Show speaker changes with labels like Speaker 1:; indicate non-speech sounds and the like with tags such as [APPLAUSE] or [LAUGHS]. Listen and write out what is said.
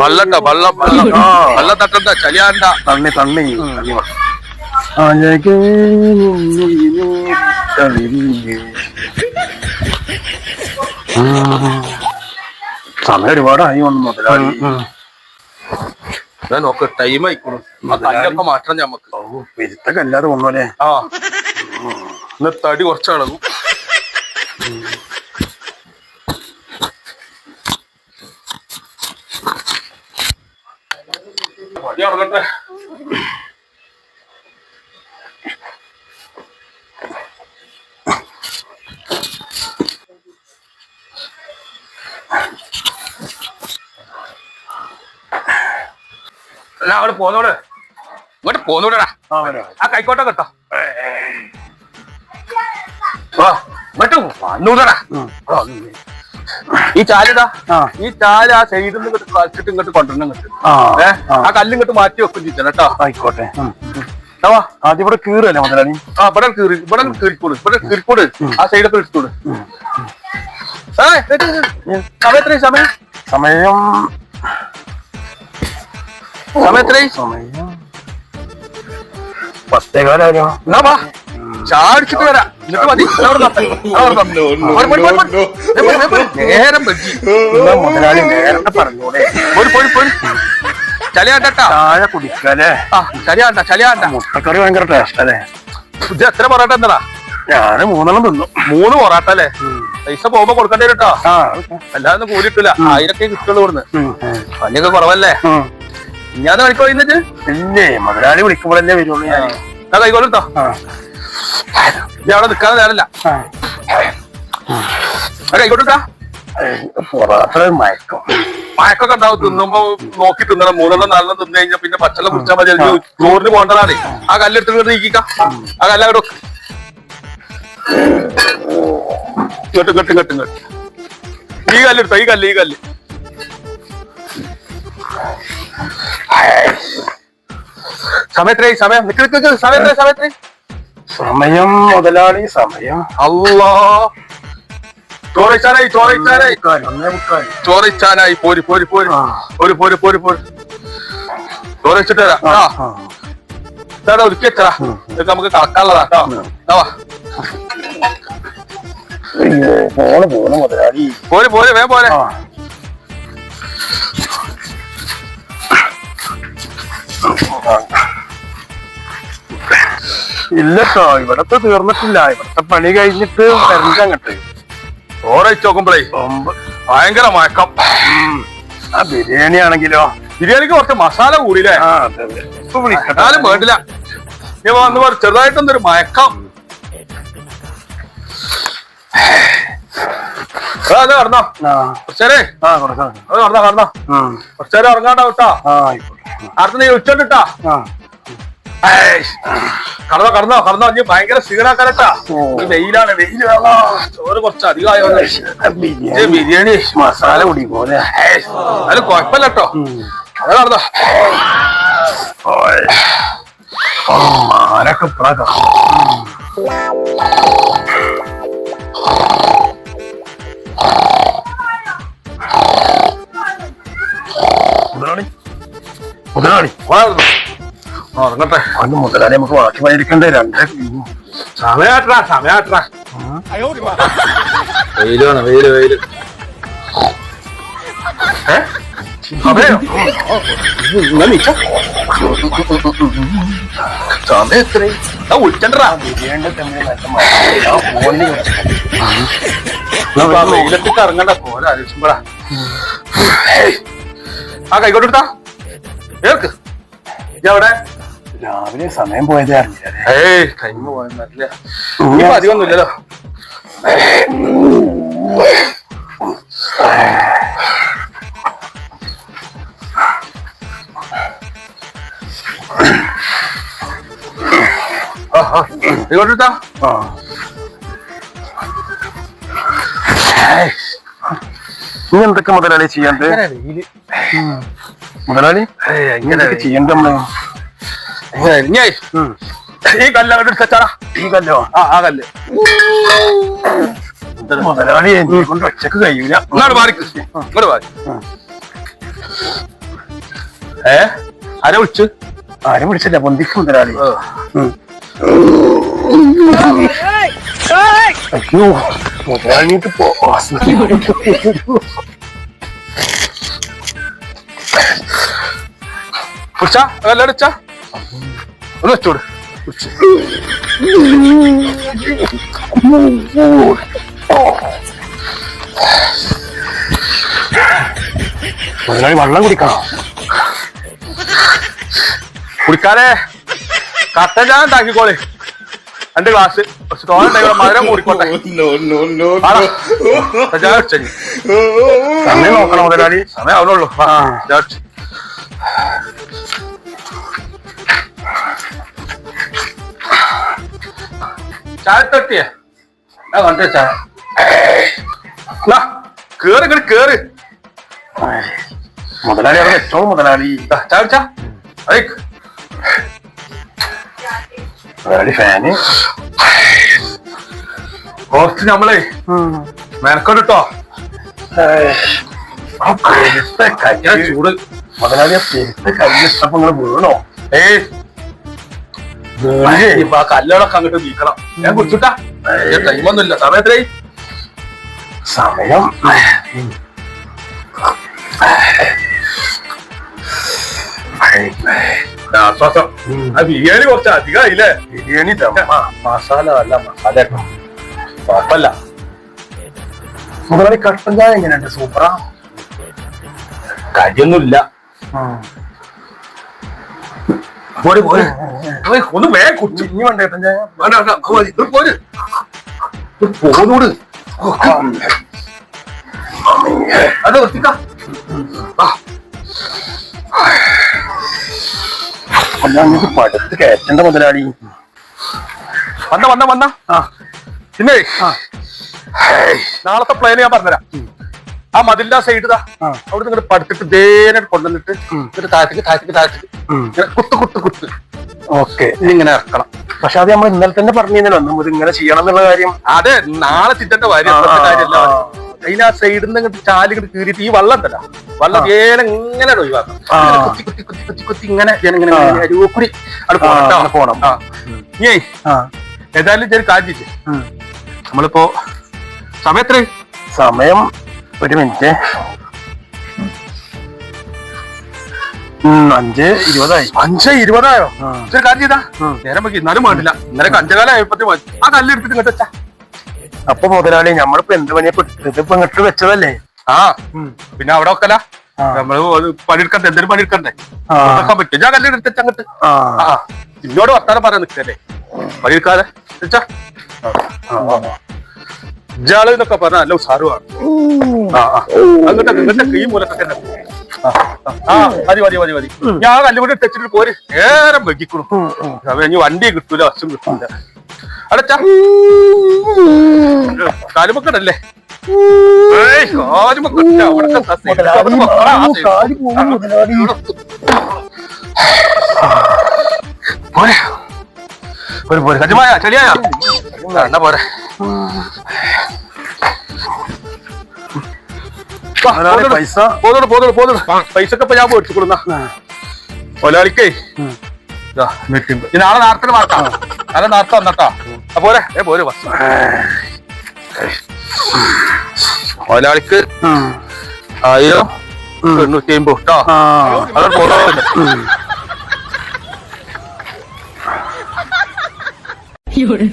Speaker 1: വള്ളണ്ട വള്ളം വള്ളം. വള്ളം തട്ടണ്ട ചലിയാണ്ട
Speaker 2: തണ്ണി തണ്ണി. തണ്ണി വാ. അഴകേ തളിരില്ലേ. ആ. സമയം ഒരുപാടായി വന്നു മുതലാളി.
Speaker 1: നോക്ക് ടൈം ആയിക്കോളൂ കല്ലൊക്കെ മാറ്റണം ഞമ്മക്ക്.
Speaker 2: പെരുത്തൊക്കെ അല്ലാതെ വന്നോലെ
Speaker 1: ആ. ഇന്ന് തടി കുറച്ചാളകും ഇറങ്ങട്ടെ അല്ല അവിടെ പോന്നോട്. ഇങ്ങോട്ട് പോന്നോടാ
Speaker 2: ആ
Speaker 1: കൈക്കോട്ടെ കേട്ടോ ഇങ്ങോട്ട് വന്നൂടടാ. ഈ ചാലിതാ. ഈ ചാൽ ആ സൈഡിൽ നിന്ന് ഇങ്ങോട്ട് കളിച്ചിട്ട് ഇങ്ങോട്ട് കൊണ്ടുവരണം ഇങ്ങോട്ട്. ഏ
Speaker 2: ആ.
Speaker 1: കല്ല് ഇങ്ങോട്ട് മാറ്റി വെക്കും ചിച്ചൻ കേട്ടോ
Speaker 2: ആയിക്കോട്ടെ. ആദ്യം ഇവിടെ കീറല്ലേ മുതലാളി?
Speaker 1: ആ ഇവിടെ കീറി ഇവിടെ കീറിക്കോട് ഇവിടെ കീറിക്കോട് ആ സൈഡൊക്കെ എടുത്തോട് സമയം എത്രയും സമയം?
Speaker 2: സമയം
Speaker 1: സമയം എത്രയും
Speaker 2: സമയം പത്തേകാലോ
Speaker 1: എന്നാ വാ. ചാടിച്ചിട്ട് വരാം. മതി. നേരം
Speaker 2: മുതലാളി നേരത്തെ പറഞ്ഞൂടെ
Speaker 1: ആ
Speaker 2: മുട്ടക്കറി ഭയങ്കര ടേസ്റ്റ് അല്ലേ?
Speaker 1: ഇത് എത്ര പൊറോട്ട എന്താ
Speaker 2: ഞാൻ മൂന്നെണ്ണം തിന്നു.
Speaker 1: മൂന്ന് പൊറാട്ട അല്ലേ? പൈസ പോകുമ്പോ കൊടുക്കേണ്ടി വരും കേട്ടോ അല്ലാതെ കൂടിയിട്ടില്ല. ആയിരൊക്കെ കിട്ടുള്ളൂ ഇവിടുന്ന്. പണിയൊക്കെ കുറവല്ലേ. ഞാൻ കളിക്കോ ഇന്നിട്ട്
Speaker 2: ഇല്ലേ മുതലാളി വിളിക്കുമ്പോഴല്ലേ വരുള്ളൂ ഞാൻ
Speaker 1: ഞാൻ അവിടെ നിൽക്കാതെ നേരല്ല.
Speaker 2: മയക്കം.
Speaker 1: മയക്കൊക്കെ ഉണ്ടാവും. തിന്നുമ്പോ നോക്കി തിന്നണം. മൂന്നെണ്ണം നാലെണ്ണം തിന്നു കഴിഞ്ഞാൽ പിന്നെ പച്ചളം കുടിച്ചാൽ മതി. ചോറിന് പോകേണ്ടതാണ്. ആ കല്ലെടുത്ത് ഇങ്ങോട്ട് നീക്കിക്ക. ആ കല്ല അവിടെ. ഇങ്ങോട്ട് ഇങ്ങോട്ട് ഇങ്ങോട്ട് ഇങ്ങോട്ട്. ഈ കല്ലെടുത്ത ഈ കല്ല് ഈ കല്ല്. സമയത്രേ സമയം. നിക്ക് നിക്ക്. സമയത്രേ സമയത്രേ.
Speaker 2: സമയം മുതലാളി സമയം.
Speaker 1: അല്ലാ ചോറിച്ചാനായി പോരി പോരി പോരി. പോരി പോരി പോരി പോരി. ചോറ് വെച്ചിട്ട് വരാം
Speaker 2: ആ,
Speaker 1: ആ.
Speaker 2: ആ.
Speaker 1: ഇതാടാ ഒരുക്കി വെച്ചടാ. ഇതൊക്കെ നമുക്ക് കാക്കാനുള്ളതാ കേട്ടോ.
Speaker 2: പോണ് മുതലാളി.
Speaker 1: പോര് പോര് വേ പോരെ.
Speaker 2: ആ. ഇല്ലട്ടോ ഇവിടത്തെ തീർന്നിട്ടില്ല. ഇവിടത്തെ പണി കഴിഞ്ഞിട്ട് വരണ്ടങ്ങട്ട്
Speaker 1: ചോറ് വെച്ച് നോക്കുമ്പോഴേ ഭയങ്കര മയക്കം.
Speaker 2: ആ ബിരിയാണി ആണെങ്കിലോ?
Speaker 1: ബിരിയാണിക്ക് കുറച്ച് മസാല കൂടിയില്ലേ? എന്നാലും വേണ്ടില്ല. ഞാൻ വന്ന് പറ ചെറുതായിട്ടൊന്നൊരു മയക്കം. അത് കടന്നോ കുറച്ചേരെ? കുറച്ചേരേ കടന്നോ കടന്നോ
Speaker 2: ആയിക്കോട്ടെ.
Speaker 1: അടുത്ത നീ ഉച്ചോണ്ടിട്ടാ
Speaker 2: ആ.
Speaker 1: കടന്നോ കടന്നോ കടന്നോ. ഇനി ഭയങ്കര ക്ഷീണാക്കാരട്ടാ. വെയിലാണ് വെയിൽ വേണോ. ചോറ് കുറച്ച് അധികമായോ
Speaker 2: ബിരിയാണി. മസാല കുടി പോലെ
Speaker 1: അത് കുഴപ്പമില്ല കേട്ടോ. അത് കടന്നോ.
Speaker 2: ആരൊക്കെ ഇപ്പഴാ മുതലാളി. മുതലാളി.
Speaker 1: ഉറങ്ങട്ടെ.
Speaker 2: അന്ന് മുതലാളി നമുക്ക് ബാക്കി പണിയെടുക്കണ്ടേ
Speaker 1: സമയാട്ടാ സമയാട്ടാ വെയിലാണ് വെയിൽ വെയിൽ. വെയിലത്തേക്ക് ഇറങ്ങണ്ട പോലെ ആലോചിക്കുമ്പോഴാ. ആ കൈക്കോട്ട് എടുത്താ ഏർക്ക്? എവിടെ?
Speaker 2: രാവിലെ സമയം പോയത്
Speaker 1: ഏയ് ടൈം പോയെന്നറിയില്ല ഇനിയിപ്പോ അധികമൊന്നുമില്ലല്ലോ എടുത്താ
Speaker 2: ആ
Speaker 1: ഏയ്.
Speaker 2: ഇനി എന്തൊക്കെ മുതലാളി ചെയ്യാണ്ട് മുതലാളി
Speaker 1: ഏയ്,
Speaker 2: ഇനി
Speaker 1: ഇനിയേ, [LAUGHS] ഈ കല്ല അങ്ങോട്ട് എടുത്താ
Speaker 2: ഈ കല്ലോ?
Speaker 1: ആ ആ കല്ല്.
Speaker 2: മുതലാളി എന്നെ കൊണ്ട് ഒച്ചക്ക് കഴിയൂല.
Speaker 1: ഇങ്ങോട്ട് മാറിക്ക് ഇങ്ങോട്ട് മാറി ഏ? ആരെ വിളിച്ചു
Speaker 2: ആരെ വിളിച്ചില്ല. പൊന്തിക്ക് മുതലാളി. അയ്യോ മുതലാളിക്ക് പോ
Speaker 1: വിളിച്ചാ എല്ലാം വിളിച്ചാ ഒന്ന് വെച്ചോട്
Speaker 2: മുതലാളി വെള്ളം കുടിക്കണം
Speaker 1: കുടിക്കാതെ കട്ടൻ ചായ ഉണ്ടാക്കിക്കോളെ രണ്ട് ഗ്ലാസ് കുറച്ച് തോന്നുന്നുണ്ടെങ്കിൽ മധുരം കൂടിക്കോട്ടെ
Speaker 2: സമയം നോക്കണം മുതലാളി
Speaker 1: സമയം ആവുന്നുള്ളൂ
Speaker 2: ആ.
Speaker 1: ചായ കുടിച്ച്. ചായ. തട്ടിയേ ഞാൻ കണ്ടേ ചായ കേറ്. കേറ്
Speaker 2: മുതലാളി അവിടെ വെച്ചോളൂ മുതലാളി.
Speaker 1: ചായ
Speaker 2: മുതലാളി ഫാന്.
Speaker 1: കുറച്ച് നമ്മളെ മെനക്കോട്ടോ ചൂട്.
Speaker 2: മുതലാളി പെരുത്ത കയ്യിലിട്ടപ്പോ വീണോ?
Speaker 1: ഏയ്. ഇപ്പൊ ആ കല്ലുകളൊക്കെ അങ്ങോട്ട് നീക്കണം. ഞാൻ കുടിച്ചിട്ടാ? ടൈമൊന്നുമില്ല സമയത്രേ
Speaker 2: സമയം
Speaker 1: ആശ്വാസം. ആ ബിരിയാണി കുറച്ച് അധികമായില്ലേ
Speaker 2: ബിരിയാണി
Speaker 1: മസാല അല്ല മസാല കേട്ടോ കുഴപ്പമില്ല.
Speaker 2: മുതലാളി കട്ടൻ ചായ എങ്ങനെയുണ്ട്? സൂപ്പറാ.
Speaker 1: കാര്യൊന്നുമില്ല പോര് പോരെ. ഒന്ന് വേ കുട്ടി
Speaker 2: ഇനി വേണ്ട കട്ടൻ ചായ
Speaker 1: വേണ്ട വേണ്ട അത് മതി. പോര്. പോന്നൂട്
Speaker 2: മുതലാളി പടുത്ത് കയറ്റണ്ട മുതലാളി.
Speaker 1: വന്ന വന്ന വന്ന.
Speaker 2: ആ.
Speaker 1: പിന്നെ നാളത്തെ പ്ലാൻ ഞാൻ പറഞ്ഞുതരാം. ആ മതിലിന്റെ ആ സൈഡ് അവിടെ നിങ്ങൾ പടുത്തിട്ട് ദേനെ കൊണ്ടുവന്നിട്ട് എന്നിട്ട് താഴത്തേക്ക് താഴത്തേക്ക് താഴത്തേക്ക്. ഇങ്ങനെ കുത്ത് കുത്ത് കുത്ത്.
Speaker 2: ഓക്കെ.
Speaker 1: ഇങ്ങനെ ഇറക്കണം.
Speaker 2: പക്ഷെ അത് നമ്മൾ ഇന്നലെ തന്നെ പറഞ്ഞിരുന്നല്ലോ നമ്മൾ ഇങ്ങനെ ചെയ്യണം എന്നുള്ള കാര്യം.
Speaker 1: അതെ നാളെ ചിറ്റന്റെ കാര്യമല്ല. അതിന് ആ സൈഡിൽ നിന്ന് ഇങ്ങോട്ട് ചാലി ഇങ്ങോട്ട് കീറിയിട്ട് ഈ വള്ളം തല വള്ളം ദേനെ ഇങ്ങനെ ഒഴിവാക്കണം
Speaker 2: ആ.
Speaker 1: ഇങ്ങനെ കുത്തി കുത്തി കുത്തി കുത്തി കുത്തി ഇങ്ങനെ ഞാൻ ഇങ്ങനെ
Speaker 2: ആ.
Speaker 1: ഇങ്ങനെ അവിടെ
Speaker 2: ആ,
Speaker 1: പോകണം
Speaker 2: അങ്ങനെ പോണം.
Speaker 1: ആ. ഏതായാലും ചെറിയ കാര്യം നമ്മളിപ്പോ സമയത്രേ
Speaker 2: സമയം ഒരു മിനിറ്റ്. അഞ്ച് ഇരുപതായി.
Speaker 1: അഞ്ച് ഇരുപതായോ? ഒരു കാര്യം ചെയ്താ. നേരം വെക്കി ഇന്നാലും വേണ്ടില്ല. ഇന്നലെ അഞ്ചകാലം ആയപ്പോ മതി. ആ കല്ലെടുത്തിട്ട് ഇങ്ങോട്ട്
Speaker 2: അപ്പൊ മുതലാളി നമ്മളിപ്പോ എന്ത് പണിയെ ഇതിപ്പോ ഇങ്ങോട്ട് വെച്ചതല്ലേ?
Speaker 1: ആ. പിന്നെ അവിടെ വെക്കല. നമ്മൾ പണിയെടുക്കണ്ടേ? എന്തെങ്കിലും പണിയെടുക്കണ്ടേ. വെക്കാൻ പറ്റും. ഞാൻ കല്ല് എടുത്ത് അങ്ങോട്ട്
Speaker 2: ആ.
Speaker 1: ഇന്നോട് വർത്താനം പറയാൻ നിൽക്കല്ലേ? പണിയെടുക്കാതെ. ഇയാൾ എന്നൊക്കെ പറഞ്ഞ നല്ല ആ അങ്ങോട്ട് നിങ്ങളുടെ മൂലത്തൊക്കെ തന്നെ. ആ, മതി മതി മതി മതി. ഞാൻ ആ ടച്ചിട്ട് പോര്. നേരം വെക്കിക്കണു. ഇനി വണ്ടി കിട്ടൂല വശം കിട്ടൂല. അട കാലുമക്കടല്ലേ? കാലുമക്കട. പോരെ. പോരെ പോരെ. കജമായ ചെളിയായ പോരെ.
Speaker 2: പൈസ.
Speaker 1: പോന്നോട് പോന്നോട് പോന്നോട്. പൈസ ഒക്കെ ഞാൻ മേടിച്ചു കൊടുന്ന. ഒലാളിക്കേ നാളെ നേരത്തെ മാറ്റാം നാളെ നേരത്തെ വന്നട്ടാ. പോരെ. ഏ പോരെ ബസ് ഒലാളിക്ക്. ആയിരം എണ്ണൂറ്റി അമ്പത് കേട്ടോ
Speaker 2: അതാണ്.
Speaker 3: 有人，